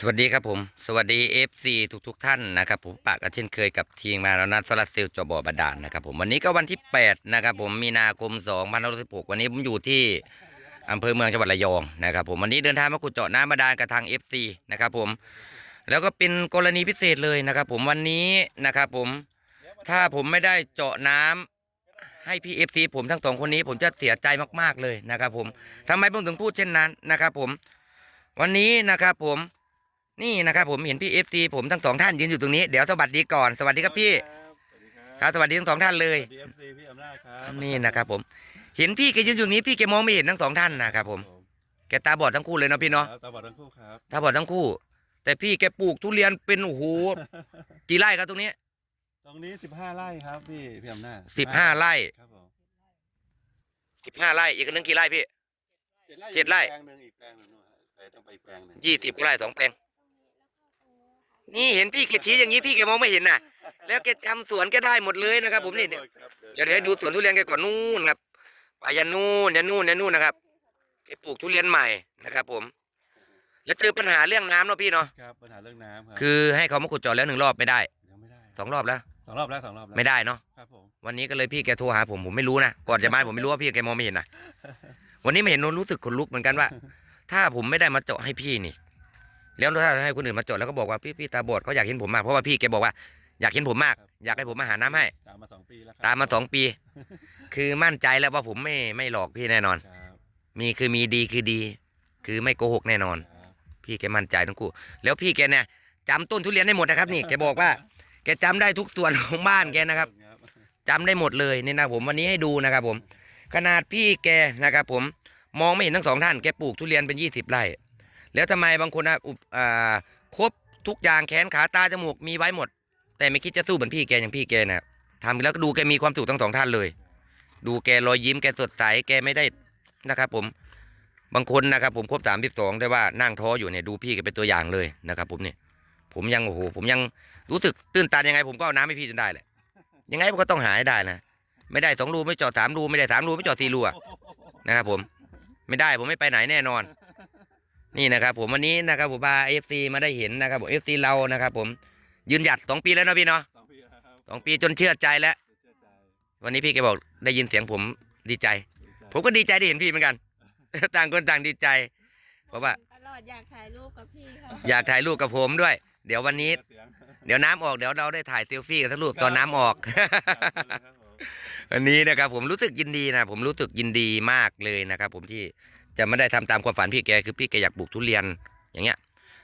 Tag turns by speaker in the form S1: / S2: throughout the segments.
S1: สวัสดีครับผม สวัสดี FC ทุกทุกท่านนะครับผมปากกันเช่นเคยกับทีมงานเรานัทโซลาเซลล์จอบอบาดาลนะครับผมวันนี้ก็วันที่ 8 นะครับผมมีนาคม2 5 6 6วันนี้ผมอยู่ที่อำเภอเมืองจังหวัดระยองนะครับผมวันนี้เดินทางมาขุดเจาะน้ำบาดาลกับทาง FC นะครับผมแล้วก็เป็นกรณีพิเศษเลยนะครับผมวันนี้นะครับผมถ้าผมไม่ได้เจาะน้ำให้พี่ FC ผมทั้งสองคนนี้ผมจะเสียใจมากๆเลยนะครับผมทำไมผมถึงพูดเช่นนั้นนะครับผมวันนี้นะครับผม นี่นะครับผมเห็นพี่เอฟซีผมทั้งสองท่านยืนอยู่ตรงนี้เดี๋ยวสวัสดีก่อนสวัสดีครับพี่
S2: สวัสดีครับ
S1: ครับสวัสดีทั้งสองท่านเลย
S2: สวัสดีเอฟซีพี่อำนาจครับ
S1: นี่นะครับผม เห็นพี่แกยืนอยู่ตรงนี้พี่แกมองไม่เห็นทั้งสองท่านนะครับผมแกตาบอดทั้งคู่เลยเนาะพี่เนาะ
S2: ครับตาบอดทั้งคู่ครับ
S1: ตาบอดทั้งคู่ แต่พี่แกปลูกทุเรียนเป็นโอ้โหกี่ไร่ครับตรงนี้
S2: ตรงนี้สิบห้าไร่ครับพี่พี่อำนาจ
S1: สิบห้าไร่
S2: ครับผม
S1: สิบห้าไร่อีกนึงกี่ไร่พี่เจ็ดไร่
S2: แปลงหนึ่งอีกแปลงหนึ่งนู่นฮะใส่ต้องไปอีกแปลงหนึ่ง
S1: ยี่สิบไร่สองแปลง นี่เห็นพี่แกชี้อย่างนี้พี่แกมองไม่เห็นน่ะ แล้วแกทำสวนแกได้หมดเลยนะครับ ผมนี่เดี๋ยว
S2: ครับ
S1: เดี๋ยวเดี๋ยวให้ดูสวนทุเรียนแกก่อนนู่นครับไปยันนู่นยันนู่นยันนู่นนะครับแกปลูกทุเรียนใหม่นะครับ ผม แล้วเจอปัญหาเรื่องน้ำเนาะพี่เนาะ
S2: ครับปัญหาเรื่องน้ำครับ
S1: คือให้เขามาขุดเจาะแล้วหนึ่งรอบไม่ได้
S2: ยังไม่ได้
S1: สองรอบแล้ว
S2: สองรอบแล้วสองรอบแล้ว
S1: ไม่ได้เนาะ
S2: ครับผม
S1: วันนี้ก็เลยพี่แกโทรหาผมผมไม่รู้นะก่อนจะมาผมไม่รู้ว่าพี่แกมองไม่เห็นนะวันนี้ไม่เห็นรู้สึกขนลุกเหมือนกันว่า ถ้าผมไม่ได้มาเจาะให้พี่นี่ แล้วถ้าให้คนอื่นมาเจาะแล้วก็บอกว่าพี่พี่ตาบอดเขาอยากเห็นผมมากเพราะว่าพี่แกบอกว่าอยากเห็นผมมาก อยากให้ผมมาหาน้ำให้
S2: ตามมาสองปีแล้วครับ
S1: ตามมาสองปี คือมั่นใจแล้วว่าผมไม่ไม่หลอกพี่แน่นอน
S2: ครับ
S1: มีคือมีดีคือดี คือไม่โกหกแน่นอน
S2: ครับ
S1: พี่แกมั่นใจทั้งคู่ แล้วพี่แกเนี่ยจำต้นทุเรียนได้หมดนะครับ นี่แกบอกว่าแกจำได้ทุกส่วนของบ้านแกนะครับ จำได้หมดเลยนี่นะผมวันนี้ให้ดูนะครับผม ขนาดพี่แกนะครับผมมองไม่เห็นทั้งสองท่านแกปลูกทุเรียนเป็นยี่สิบไร่ แล้วทำไมบางคนนะอุปอ่าครบทุกอย่างแขนขาตาจมูกมีไว้หมด แต่ไม่คิดจะสู้เหมือนพี่แกอย่างพี่แกนะทำแล้วก็ดูแกมีความสุขทั้งสองท่านเลย ดูแกรอยยิ้มแกสดใสแกไม่ได้นะครับ ผมบางคนนะครับ ผมครบสามสิบสองแต่ว่านั่งท้ออยู่เนี่ยดูพี่แกเป็นตัวอย่างเลยนะครับ ผมเนี่ย ผมยังโอ้โหผมยังรู้สึกตื้นตันยังไง ผมก็เอาน้ำให้พี่จนได้แหละยังไงผมก็ต้องหาให้ได้นะไม่ได้สองรูไม่จอดสามรูไม่ได้สามรูไม่จอดสี่รูนะครับผม ไม่ได้ผมไม่ไปไหนแน่นอน นี่นะครับผมวันนี้นะครับผมพาเอฟซีมาได้เห็นนะครับผมเอฟซีเรานะครับ ผมยืนหยัดสองปีแล้วเนาะพี่เนาะ
S2: สองปีแล้วครับ
S1: สองปีจนเชื่อใจแล้ว
S2: เชื่อใจ
S1: วันนี้พี่แกบอกได้ยินเสียงผมดีใจ
S2: ดีใจ
S1: ผมก็ดีใจได้เห็นพี่เหมือนกัน ต่างคนต่างดีใจ เพราะว่า
S3: ตลอดอยากถ่ายรูปกับพี่เขา
S1: อยากถ่ายรูปกับผมด้วย เดี๋ยววันนี้
S2: เสียง
S1: เดี๋ยวน้ำออกเดี๋ยวเราได้ถ่ายเซลฟี่กันทั้งรูปตอนน้ำออก
S2: ครับผม
S1: วันนี้นะครับผมรู้สึกยินดีนะผมรู้สึกยินดีมากเลยนะครับผมที่ จะไม่ได้ทำตามความฝันพี่แกคือพี่แกอยากปลูกทุเรียนอย่างเงี้ย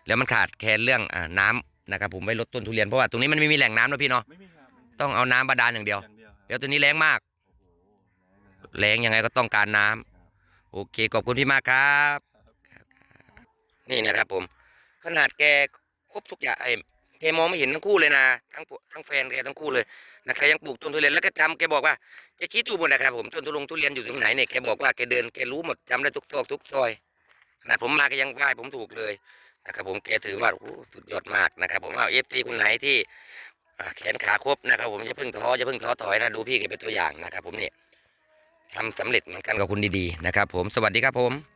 S1: แล้วมันขาดแคลนเรื่องอ่าน้ำนะครับผมไว้ลดต้นทุเรียนเพราะว่าตรงนี้มันไม่มีแหล่งน้ำนะพี่เนาะ
S2: ไม่มีครับไม่มี
S1: ต้องเอาน้ำบาดาลอย่างเดียว
S2: อย่างเดียวครับ
S1: เดี๋ยวตัวนี้แรงมาก
S2: โอ้โห
S1: แรงยังไงก็ต้องการน้ำโอเคขอบคุณพี่มากครับ นี่นะครับผม ขนาดแกครบทุกอย่างไอ้ แกมองไม่เห็นทั้งคู่เลยนะทั้งทั้งแฟนแกทั้งคู่เลยนะแกยังปลูกต้นทุเรียนแล้วก็จำแกบอกว่าแกคิดดูหมดนะครับผมต้นทุลงทุเรียนอยู่ตรงไหนเนี่ยแกบอกว่าแกเดินแกรู้หมดจำได้ทุกซอกทุกซอยขนาดผมมาก็ยังไหว้ผมถูกเลยนะครับผมแกถือว่าโอ้สุดยอดมากนะครับ ผมว่าเอฟซีคนไหนที่แขนขาครบนะครับ ผมจะเพิ่งท้อจะเพิ่งท้อถอยนะดูพี่แกเป็นตัวอย่างนะครับ ผมเนี่ยทำสำเร็จเหมือนกันกับคุณดีๆนะครับ ผมสวัสดีครับผม